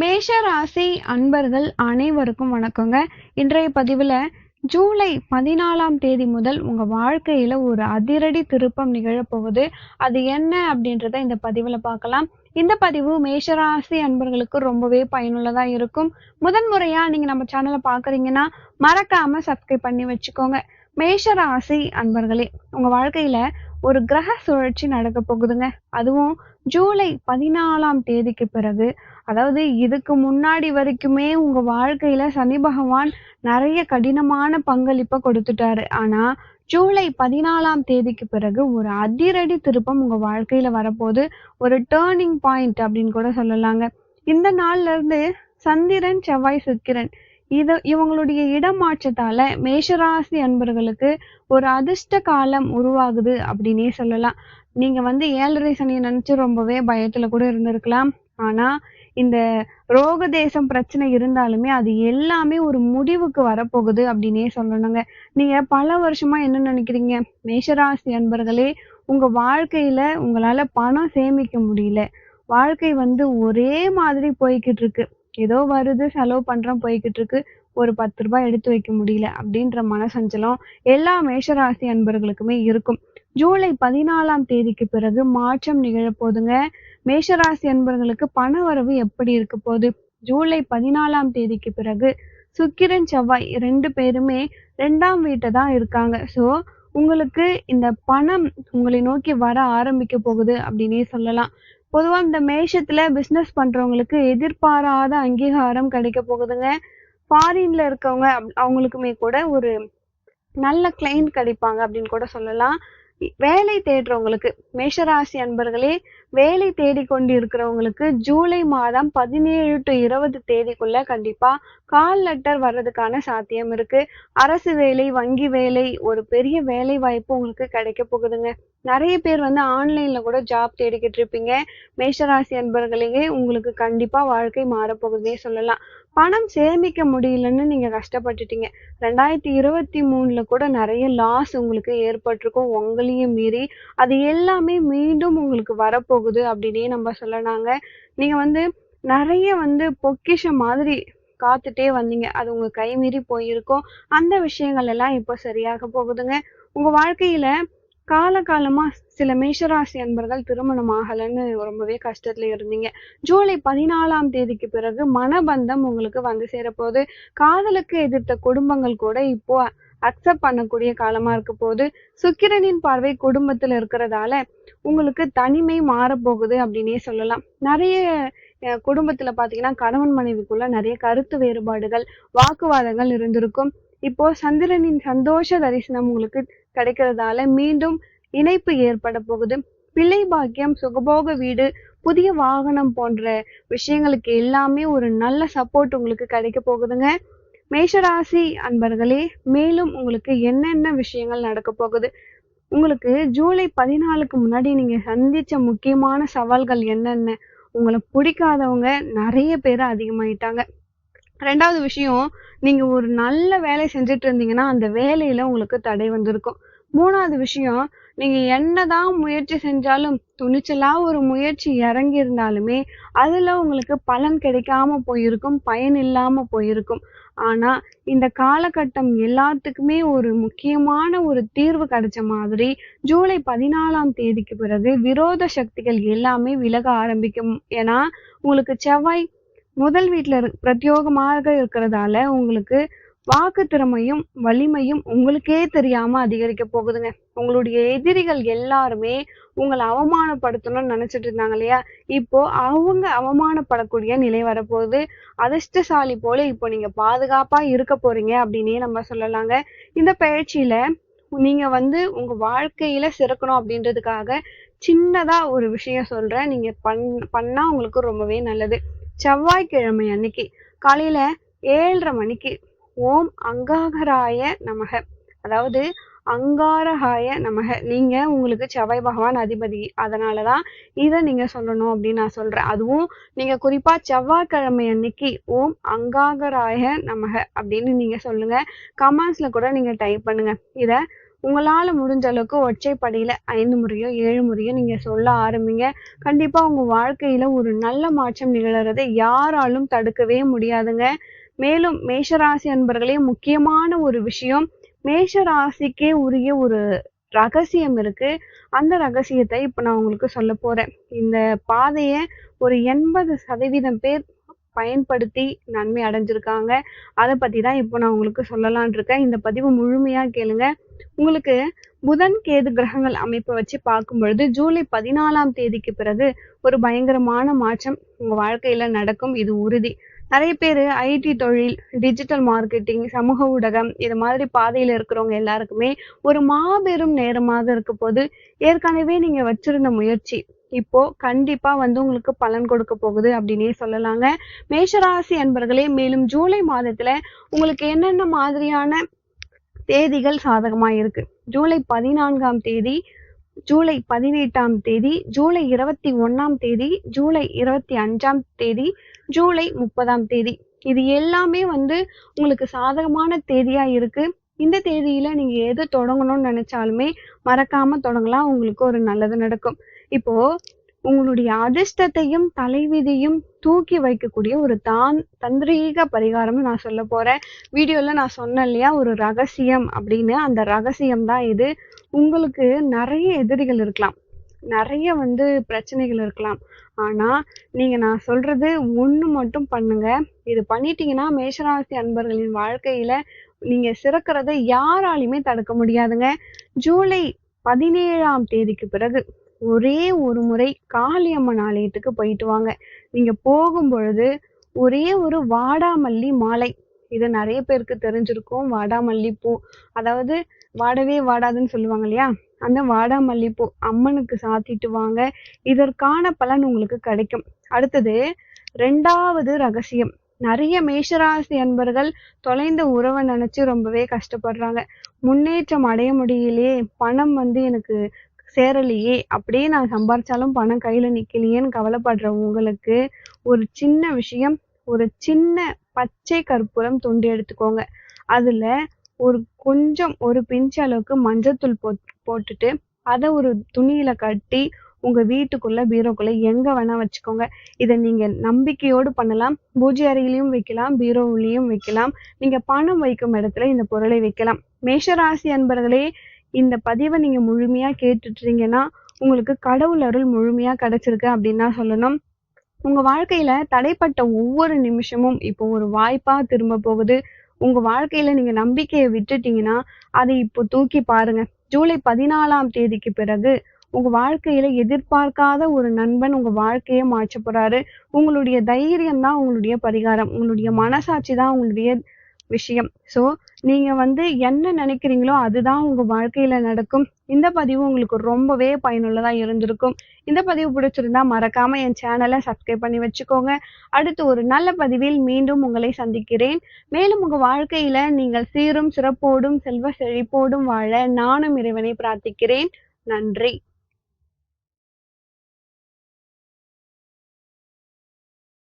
மேஷ ராசி அன்பர்கள் அனைவருக்கும் வணக்கங்க. இன்றைய பதிவில் ஜூலை பதினாலாம் தேதி முதல் உங்க வாழ்க்கையில ஒரு அதிரடி திருப்பம் நிகழப்போகுது. அது என்ன அப்படின்றத இந்த பதிவுல பார்க்கலாம். இந்த பதிவு மேஷராசி அன்பர்களுக்கு ரொம்பவே பயனுள்ளதாக இருக்கும். முதன்முறையா நீங்கள் நம்ம சேனலை பாக்குறீங்கன்னா மறக்காம சப்ஸ்கிரைப் பண்ணி வச்சுக்கோங்க. மேஷராசி அன்பர்களே உங்க வாழ்க்கையில ஒரு கிரக சுழற்சி நடக்க போகுதுங்க. அதுவும் ஜூலை பதினாலாம் தேதிக்கு பிறகு. அதாவது இதுக்கு முன்னாடி வரைக்குமே உங்க வாழ்க்கையில சனி பகவான் நிறைய கடினமான பங்களிப்பை கொடுத்துட்டாரு. ஆனா ஜூலை பதினாலாம் தேதிக்கு பிறகு ஒரு அதிரடி திருப்பம் உங்க வாழ்க்கையில வரப்போது ஒரு டேர்னிங் பாயிண்ட் அப்படின்னு கூட சொல்லலாங்க. இந்த நாள்ல இருந்து சந்திரன் செவ்வாய் சுக்கிரன் இது இவங்களுடைய இடமாற்றத்தால மேஷராசி அன்பர்களுக்கு ஒரு அதிர்ஷ்ட காலம் உருவாகுது அப்படின்னே சொல்லலாம். நீங்க வந்து ஏழரை சனியை நினைச்சு ரொம்பவே பயத்துல கூட இருந்திருக்கலாம். ஆனா இந்த ரோக தேசம் பிரச்சனை இருந்தாலுமே அது எல்லாமே ஒரு முடிவுக்கு வரப்போகுது அப்படின்னே சொல்லணுங்க. நீங்க பல வருஷமா என்ன நினைக்கிறீங்க? மேஷராசி அன்பர்களே உங்க வாழ்க்கையில உங்களால பணம் சேமிக்க முடியல. வாழ்க்கை வந்து ஒரே மாதிரி போய்கிட்டு இருக்கு. ஏதோ வருது செலவு பண்றோம் போய்கிட்டு இருக்கு. ஒரு பத்து ரூபாய் எடுத்து வைக்க முடியல அப்படின்ற மனசஞ்சலம் எல்லா மேஷராசி அன்பர்களுக்குமே இருக்கும். ஜூலை பதினாலாம் தேதிக்கு பிறகு மாற்றம் நிகழப்போகுதுங்க. மேஷராசி அன்பர்களுக்கு பண வரவு எப்படி இருக்க போகுது? ஜூலை பதினாலாம் தேதிக்கு பிறகு சுக்கிரன் செவ்வாய் ரெண்டு பேருமே ரெண்டாம் வீட்டை தான் இருக்காங்க. ஸோ உங்களுக்கு இந்த பணம் உங்களை நோக்கி வர ஆரம்பிக்க போகுது அப்படின்னே சொல்லலாம். பொதுவாக இந்த மேஷத்துல பிஸ்னஸ் பண்றவங்களுக்கு எதிர்பாராத அங்கீகாரம் கிடைக்க போகுதுங்க. ஃபாரின்ல இருக்கவங்க அவங்களுக்குமே கூட ஒரு நல்ல கிளைண்ட் கிடைப்பாங்க அப்படின்னு கூட சொல்லலாம். வேலை தேடுறவங்களுக்கு மேஷராசி அன்பர்களே வேலை தேடி கொண்டு இருக்கிறவங்களுக்கு ஜூலை மாதம் பதினேழு டு இருபது தேதிக்குள்ள கண்டிப்பா கால் லெட்டர் வர்றதுக்கான சாத்தியம் இருக்கு. அரசு வேலை வங்கி வேலை ஒரு பெரிய வேலை வாய்ப்பு உங்களுக்கு கிடைக்க போகுதுங்க. நிறைய பேர் வந்து ஆன்லைன்ல கூட ஜாப் தேடிக்கிட்டு இருப்பீங்க. மேஷராசி அன்பர்களே உங்களுக்கு கண்டிப்பா வாழ்க்கை மாறப்போகுதுன்னே சொல்லலாம். பணம் சேமிக்க முடியலன்னு நீங்கள் கஷ்டப்பட்டுட்டீங்க. ரெண்டாயிரத்தி இருபத்தி மூணில் கூட நிறைய லாஸ் உங்களுக்கு ஏற்பட்டிருக்கும். உங்களையும் மீறி அது எல்லாமே மீண்டும் உங்களுக்கு வரப்போகுது அப்படின்னே நம்ம சொல்லலாங்க. நீங்கள் வந்து நிறைய வந்து பொக்கிஷம் மாதிரி காத்துட்டே வந்தீங்க. அது உங்கள் கை மீறி போயிருக்கும். அந்த விஷயங்கள் எல்லாம் இப்போ சரியாக போகுதுங்க. உங்கள் வாழ்க்கையில் காலகாலமா சில மேஷராசி அன்பர்கள் திருமணம் ஆகலைன்னு ரொம்பவே கஷ்டத்துல இருந்தீங்க. ஜூலை பதினாலாம் தேதிக்கு பிறகு மனபந்தம் உங்களுக்கு வந்து சேரப்போகுது. காதலுக்கு எதிர்த்த குடும்பங்கள் கூட இப்போ அக்செப்ட் பண்ணக்கூடிய காலமா இருக்க போது சுக்கிரனின் பார்வை குடும்பத்துல இருக்கிறதால உங்களுக்கு தனிமை மாறப்போகுது அப்படின்னே சொல்லலாம். நிறைய குடும்பத்துல பாத்தீங்கன்னா கணவன் மனைவிக்குள்ள நிறைய கருத்து வேறுபாடுகள் வாக்குவாதங்கள் இருந்திருக்கும். இப்போ சந்திரனின் சந்தோஷ தரிசனம் உங்களுக்கு கிடைக்கிறதால மீண்டும் இணைப்பு ஏற்பட போகுது. பிள்ளை பாக்கியம் சுகபோக வீடு புதிய வாகனம் போன்ற விஷயங்களுக்கு எல்லாமே ஒரு நல்ல சப்போர்ட் உங்களுக்கு கிடைக்க போகுதுங்க. மேஷராசி அன்பர்களே மேலும் உங்களுக்கு என்னென்ன விஷயங்கள் நடக்க போகுது? உங்களுக்கு ஜூலை பதினாலுக்கு முன்னாடி நீங்க சந்திச்ச முக்கியமான சவால்கள் என்னென்ன? உங்களை பிடிக்காதவங்க நிறைய பேர் அதிகமாயிட்டாங்க. ரெண்டாவது விஷயம் நீங்க ஒரு நல்ல வேலை செஞ்சுட்டு இருந்தீங்கன்னா அந்த வேலையில உங்களுக்கு தடை வந்திருக்கும். மூணாவது விஷயம் நீங்க என்னதான் முயற்சி செஞ்சாலும் துணிச்சலா ஒரு முயற்சி இறங்கி இருந்தாலுமே அதுல உங்களுக்கு பலன் கிடைக்காம போயிருக்கும் பயன் இல்லாம போயிருக்கும். ஆனா இந்த காலகட்டம் எல்லாத்துக்குமே ஒரு முக்கியமான ஒரு தீர்வு கிடைச்ச மாதிரி ஜூலை பதினாலாம் தேதிக்கு பிறகு விரோத சக்திகள் எல்லாமே விலக ஆரம்பிக்கும். ஏன்னா உங்களுக்கு செவ்வாய் முதல் வீட்டுல பிரத்யோகமாக இருக்கிறதால உங்களுக்கு வாக்கு திறமையும் வலிமையும் உங்களுக்கே தெரியாம அதிகரிக்க போகுதுங்க. உங்களுடைய எதிரிகள் எல்லாருமே உங்களை அவமானப்படுத்தணும்னு நினைச்சிட்டு இருந்தாங்க இல்லையா? இப்போ அவங்க அவமானப்படக்கூடிய நிலை வரப்போகுது. அதிர்ஷ்டசாலி போல இப்போ நீங்க பாதுகாப்பா இருக்க போறீங்க அப்படின்னே நம்ம சொல்லலாங்க. இந்த பயிற்சியில நீங்க வந்து உங்க வாழ்க்கையில சிறக்கணும் அப்படின்றதுக்காக சின்னதா ஒரு விஷயம் சொல்றேன். நீங்க பண் பண்ணா உங்களுக்கு ரொம்பவே நல்லது. செவ்வாய்க்கிழமை அன்னைக்கு காலையில ஏழரை மணிக்கு ஓம் அங்காகராய நமக. அதாவது அங்காரஹாய நமக. நீங்க உங்களுக்கு செவ்வாய் பகவான் அதிபதி. அதனாலதான் இதை நீங்க சொல்லணும் அப்படின்னு நான் சொல்றேன். அதுவும் நீங்க குறிப்பா செவ்வாய்க்கிழமை அன்னைக்கு ஓம் அங்காகராய நமக அப்படின்னு நீங்க சொல்லுங்க. கமெண்ட்ஸ்ல கூட நீங்க டைப் பண்ணுங்க. இதை உங்களால் முடிஞ்ச அளவுக்கு ஒற்றைப்படையில் ஐந்து முறையோ, ஏழு முறையோ நீங்கள் சொல்ல ஆரம்பிங்க. கண்டிப்பாக உங்கள் வாழ்க்கையில் ஒரு நல்ல மாற்றம் நிகழறதை யாராலும் தடுக்கவே முடியாதுங்க. மேலும் மேஷராசி அன்பர்களே முக்கியமான ஒரு விஷயம், மேஷராசிக்கே உரிய ஒரு ரகசியம் இருக்கு. அந்த ரகசியத்தை இப்போ நான் உங்களுக்கு சொல்ல போறேன். இந்த பாதையை ஒரு 80% பேர் பயன்படுத்தி நன்மை அடைஞ்சிருக்காங்க. அதை பத்தி தான் இப்போ நான் உங்களுக்கு சொல்லலான் இருக்கேன். இந்த பதிவு முழுமையா கேளுங்க. உங்களுக்கு புதன், கேது கிரகங்கள் அமைப்பை வச்சு பார்க்கும் பொழுது, ஜூலை 14ஆம் தேதிக்கு பிறகு ஒரு பயங்கரமான மாற்றம் உங்க வாழ்க்கையில நடக்கும். இது உறுதி. நிறைய பேர் ஐடி தொழில், டிஜிட்டல் மார்க்கெட்டிங், சமூக ஊடகம் இது மாதிரி பாதையில் இருக்கிறவங்க எல்லாருக்குமே ஒரு மாபெரும் நேரமாக இருக்க போது ஏற்கனவே நீங்கள் வச்சிருந்த முயற்சி இப்போ கண்டிப்பா வந்து உங்களுக்கு பலன் கொடுக்க போகுது அப்படின்னே சொல்லலாங்க. மேஷராசி அன்பர்களே மேலும் ஜூலை மாதத்துல உங்களுக்கு என்னென்ன மாதிரியான தேதிகள் சாதகமா இருக்கு. ஜூலை 14ஆம் தேதி, ஜூலை 18ஆம் தேதி, ஜூலை 21ஆம் தேதி, ஜூலை 25ஆம் தேதி, ஜூலை 30ஆம் தேதி. இது எல்லாமே வந்து உங்களுக்கு சாதகமான தேதியா இருக்கு. இந்த தேதியில நீங்க எது தொடங்கணும்னு நினைச்சாலுமே மறக்காம தொடங்கலாம். உங்களுக்கு ஒரு நல்லது நடக்கும். இப்போ உங்களுடைய அதிர்ஷ்டத்தையும், தலைவிதியும் தூக்கி வைக்கக்கூடிய ஒரு தான் தந்திரீக பரிகாரம்னு நான் சொல்லப் போறேன். வீடியோல நான் சொன்னேன் இல்லையா, ஒரு ரகசியம் அப்படின்னு. அந்த ரகசியம் தான் இது. உங்களுக்கு நிறைய எதிரிகள் இருக்கலாம். நிறைய வந்து பிரச்சனைகள் இருக்கலாம். ஆனா, நீங்க நான் சொல்றது ஒண்ணு மட்டும் பண்ணுங்க. இது பண்ணிட்டீங்கன்னா, மேஷராசி அன்பர்களின் வாழ்க்கையில நீங்க சிறக்கிறத யாராலையுமே தடுக்க முடியாதுங்க. ஜூலை 17ஆம் தேதிக்கு பிறகு ஒரே ஒரு முறை காளியம்மன் ஆலயத்துக்கு போயிட்டு வாங்க. நீங்க போகும்பொழுது ஒரே ஒரு வாடாமல்லி மாலை. இது நிறைய பேருக்கு தெரிஞ்சிருக்கும். வாடாமல்லி பூ. அதாவது வாடவே வாடாதுன்னு சொல்லுவாங்க இல்லையா? அந்த வாடாமல்லி பூ அம்மனுக்கு சாத்திட்டு வாங்க. இதற்கான பலன் உங்களுக்கு கிடைக்கும். அடுத்தது ரெண்டாவது ரகசியம். நிறைய மேஷராசி அன்பர்கள் தொலைந்த உறவை நினைச்சு ரொம்பவே கஷ்டப்படுறாங்க. முன்னேற்றம் அடைய முடியலையே, பணம் வந்து எனக்கு சேரலையே, அப்படியே நான் சம்பாரிச்சாலும் பணம் கையில நிக்கலையேன்னு கவலைப்படுற உங்களுக்கு ஒரு சின்ன விஷயம், ஒரு சின்ன பச்சை கற்பூரம் துண்டு எடுத்துக்கோங்க. அதுல ஒரு கொஞ்சம் ஒரு பிஞ்ச் அளவுக்கு மஞ்சத்தூள் போ போட்டுட்டு, அதை ஒரு துணியில கட்டி உங்க வீட்டுக்குள்ள, பீரோக்குள்ள எங்க வேணா வச்சுக்கோங்க. இதை நீங்க நம்பிக்கையோடு பண்ணலாம். பூஜை அறையிலையும் வைக்கலாம், பீரோவிலையும் வைக்கலாம். நீங்க பணம் வைக்கும் இடத்துல இந்த பொருளை வைக்கலாம். மேஷராசி அன்பர்களே இந்த பதிவை நீங்கள் முழுமையாக கேட்டுட்டீங்கன்னா, உங்களுக்கு கடவுள் அருள் முழுமையாக கிடச்சிருக்கு அப்படின்னு தான் சொல்லணும். உங்கள் வாழ்க்கையில் தடைப்பட்ட ஒவ்வொரு நிமிஷமும் இப்போ ஒரு வாய்ப்பாக திரும்ப போகுது. உங்கள் வாழ்க்கையில் நீங்கள் நம்பிக்கையை விட்டுட்டீங்கன்னா, அதை இப்போ தூக்கி பாருங்க. ஜூலை 14ஆம் தேதிக்கு பிறகு உங்க வாழ்க்கையில எதிர்பார்க்காத ஒரு நண்பன் உங்க வாழ்க்கையை மாற்றப் போறாரு. உங்களுடைய தைரியம் தான் உங்களுடைய பரிகாரம். உங்களுடைய மனசாட்சி தான் உங்களுடைய விஷயம். ஸோ நீங்க வந்து என்ன நினைக்கிறீங்களோ அதுதான் உங்க வாழ்க்கையில நடக்கும். இந்த பதிவு உங்களுக்கு ரொம்பவே பயனுள்ளதா இருந்திருக்கும். இந்த பதிவு பிடிச்சிருந்தா மறக்காம என் சேனலை சப்ஸ்கிரைப் பண்ணி வச்சுக்கோங்க. அடுத்து ஒரு நல்ல பதிவில் மீண்டும் உங்களை சந்திக்கிறேன். மேலும் உங்க வாழ்க்கையில நீங்கள் சீரும் சிறப்போடும், செல்வ செழிப்போடும் வாழ நானும் இறைவனை பிரார்த்திக்கிறேன். நன்றி.